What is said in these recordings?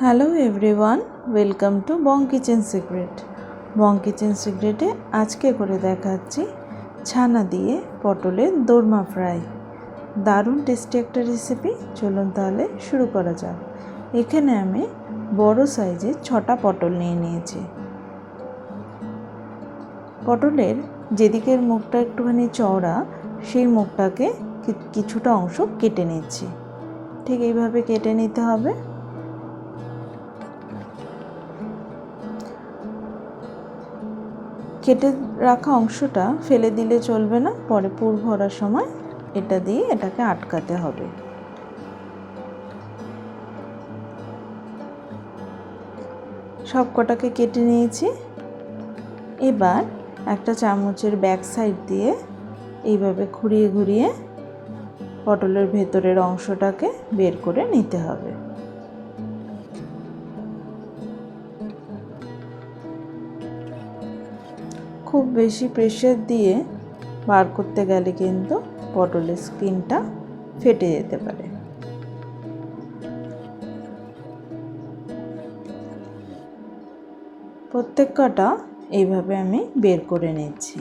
Hello everyone, welcome to bong kitchen secret. Bong kitchen সিক্রেটে আজকে করে দেখাচ্ছি ছানা দিয়ে পটলের দোরমা ফ্রাই। দারুণ টেস্টি একটা রেসিপি চলুন তাহলে শুরু করা যাক। এখানে আমি বড় সাইজে ছটা পটল নিয়ে নিয়েছি। পটলের যেদিকের মুখটা একটুখানি চওড়া, সেই মুখটাকে কিছুটা অংশ কেটে নিচ্ছি। ঠিক এইভাবে কেটে নিতে হবে। কেটে রাখা অংশটা ফেলে দিলে চলবে না। পরে পুর ভরার সময় এটা দিয়ে এটাকে আটকাতে হবে। সব কটাকে কেটে নিয়েছি। এবার একটা চামচের ব্যাক সাইড দিয়ে এইভাবে ঘুরিয়ে ঘুরিয়ে পটলের ভেতরের অংশটাকে বের করে নিতে হবে। বেশি প্রেশার দিয়ে বার করতে গেলে কিন্তু পটলের স্কিনটা ফেটে যেতে পারে। প্রত্যেক কটা এইভাবে আমি বের করে নিচ্ছি।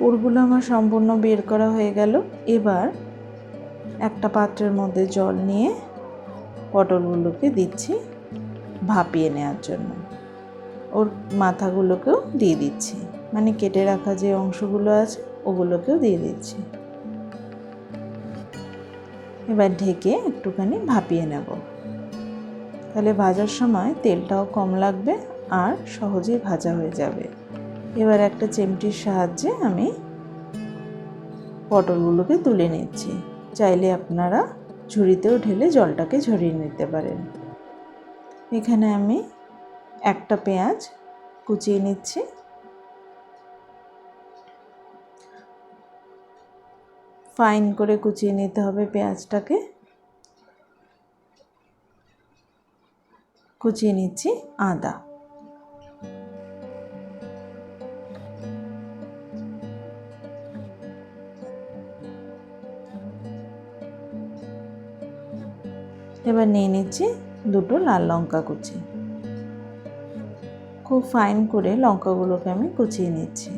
পুরগুলো আমার সম্পূর্ণ বের করা হয়ে গেল। এবার একটা পাত্রের মধ্যে জল নিয়ে পটলগুলোকে দিচ্ছি ভাপিয়ে নেওয়ার জন্য। ওর মাথাগুলোকেও দিয়ে দিচ্ছি। মানে কেটে রাখা যে অংশগুলো আছে, ওগুলোকেও দিয়ে দিচ্ছি। এবার ঢেকে একটুখানি ভাপিয়ে নেব। তাহলে ভাজার সময় তেলটাও কম লাগবে আর সহজেই ভাজা হয়ে যাবে। এবার একটা চিমটির সাহায্যে আমি পটলগুলোকে তুলে নিচ্ছি। চাইলে আপনারা ঝুড়িতেও ঢেলে জলটাকে ঝরিয়ে নিতে পারেন। এখানে আমি একটা পেঁয়াজ কুচিয়ে নিচ্ছি। ফাইন করে কুচিয়ে নিতে হবে পেঁয়াজটাকে। কুচিয়ে নিচ্ছি আদা। এবার নিয়ে নিচ্ছি দুটো লাল লঙ্কা কুচি। খুব ফাইন করে লঙ্কাগুলোকে আমি কুচিয়ে নিচ্ছি।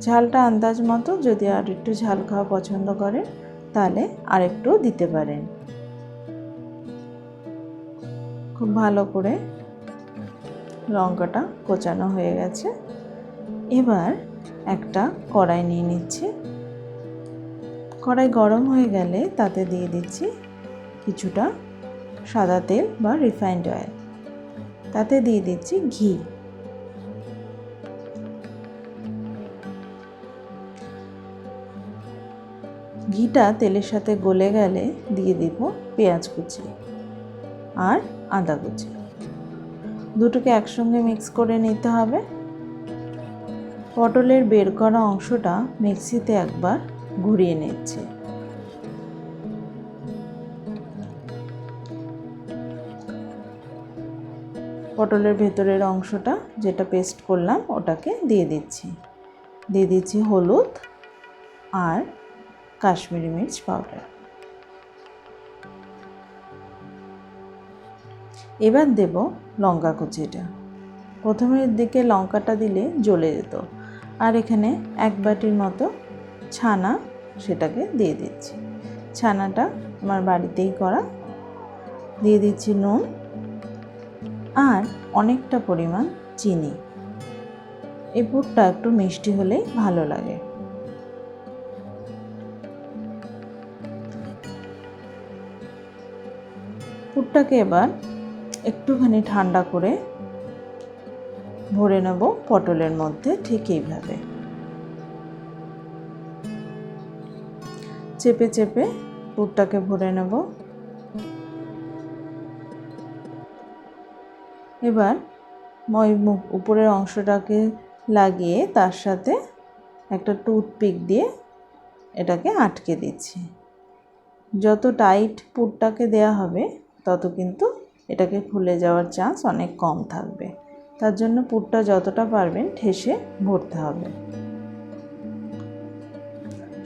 ঝালটা আন্দাজ মতো যদি আর একটু ঝাল খাওয়া পছন্দ করেন, তাহলে আরেকটু দিতে পারেন। খুব ভালো করে লঙ্কাটা কোচানো হয়ে গেছে। এবার একটা কড়াই নিয়ে নিচ্ছি। কড়াই গরম হয়ে গেলে তাতে দিয়ে দিচ্ছি কিছুটা সাদা তেল বা রিফাইন্ড অয়েল তাতে দিয়ে দিচ্ছি ঘি। ঘিটা তেলের সাথে গলে গেলে দিয়ে দিব পেঁয়াজ কুচি আর আদা কুচি। দুটোকে একসঙ্গে মিক্স করে নিতে হবে। পটলের বের করা অংশটা মিক্সিতে একবার ঘুরিয়ে নিচ্ছে। পটলের ভেতরের অংশটা যেটা পেস্ট করলাম, ওটাকে দিয়ে দিচ্ছি। দিয়ে দিচ্ছি হলুদ আর কাশ্মীরি মির্চ পাউডার এবার দেব লঙ্কা কুচিটা। প্রথমের দিকে লঙ্কাটা দিলে জ্বলে যেত। আর এখানে এক বাটির মতো ছানা সেটাকে দিয়ে দিচ্ছি। ছানাটা আমার বাড়িতেই করা। দিয়ে দিচ্ছি নুন। আর অনেকটা পরিমাণ চিনি। এই পুরটা একটু মিষ্টি হলেই ভালো লাগে। পুরটাকে এবার একটুখানি ঠান্ডা করে ভরে নেব পটলের মধ্যে ঠিক এইভাবে। চেপে চেপে পুরটাকে ভরে নেব। এবার মই মুখ উপরের অংশটাকে লাগিয়ে তার সাথে একটা টুথপিক দিয়ে এটাকে আটকে দিচ্ছি। যত টাইট পুরটাকে দেয়া হবে তত কিন্তু এটাকে ফুলে যাওয়ার চান্স অনেক কম থাকবে। তার জন্য পুরটা যতটা পারবেন ঠেসে ভরতে হবে।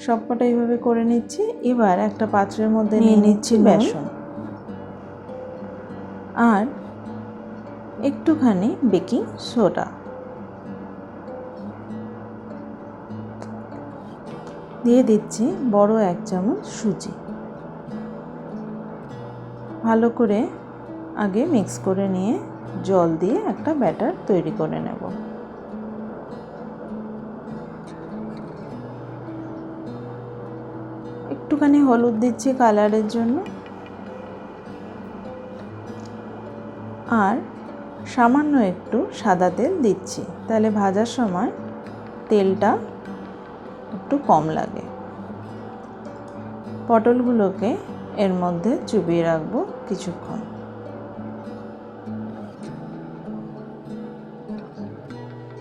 সবকটা এইভাবে করে নিচ্ছি। এবার একটা পাত্রের মধ্যে নিয়ে নিচ্ছি বেসন। আর একটুখানি বেকিং সোডা। দিয়ে দিচ্ছি বড় এক চামচ সুজি। ভালো করে আগে মিক্স করে নিয়ে জল দিয়ে একটা ব্যাটার তৈরি করে নেব। একটুখানি হলুদ দিচ্ছি কালারের জন্য। আর সামান্য একটু সাদা তেল দিচ্ছি। তাহলে ভাজার সময় তেলটা একটু কম লাগে। পটলগুলোকে এর মধ্যে চুবিয়ে রাখব কিছুক্ষণ।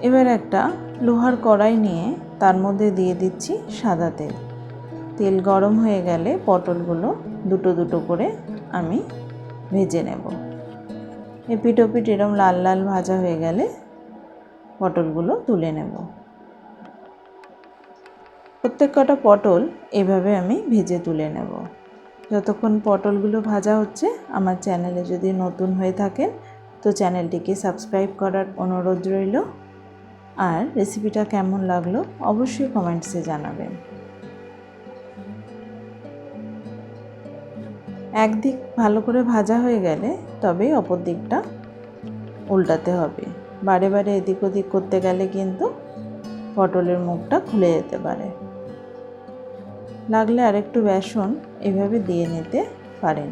এবার একটা লোহার কড়াই নিয়ে তার মধ্যে দিয়ে দিচ্ছি সাদা তেল। তেল গরম হয়ে গেলে পটলগুলো দুটো দুটো করে আমি ভেজে নেব। এপিট ওপিট এরম লাল লাল ভাজা হয়ে গেলে পটলগুলো তুলে নেব। প্রত্যেক কটা পটল এভাবে আমি ভেজে তুলে নেব। যতক্ষণ পটলগুলো ভাজা হচ্ছে, আমার চ্যানেলে যদি নতুন হয়ে থাকেন, তো চ্যানেলটিকে সাবস্ক্রাইব করার অনুরোধ রইল। আর রেসিপিটা কেমন লাগল, অবশ্যই কমেন্টসে জানাবেন। একদিক ভালো করে ভাজা হয়ে গেলে তবেই অপর দিকটা উল্টাতে হবে। বারে বারে এদিক ওদিক করতে গেলে কিন্তু পটলের মুখটা খুলে যেতে পারে। লাগলে আরেকটু বেসন এভাবে দিয়ে নিতে পারেন।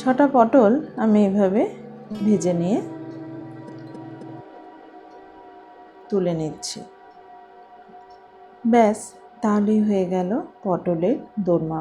ছটা পটল আমি এভাবে ভেজে নিয়ে তুলে নিচ্ছি। ব্যাস তাহলেই হয়ে গেল পটলের দোরমা।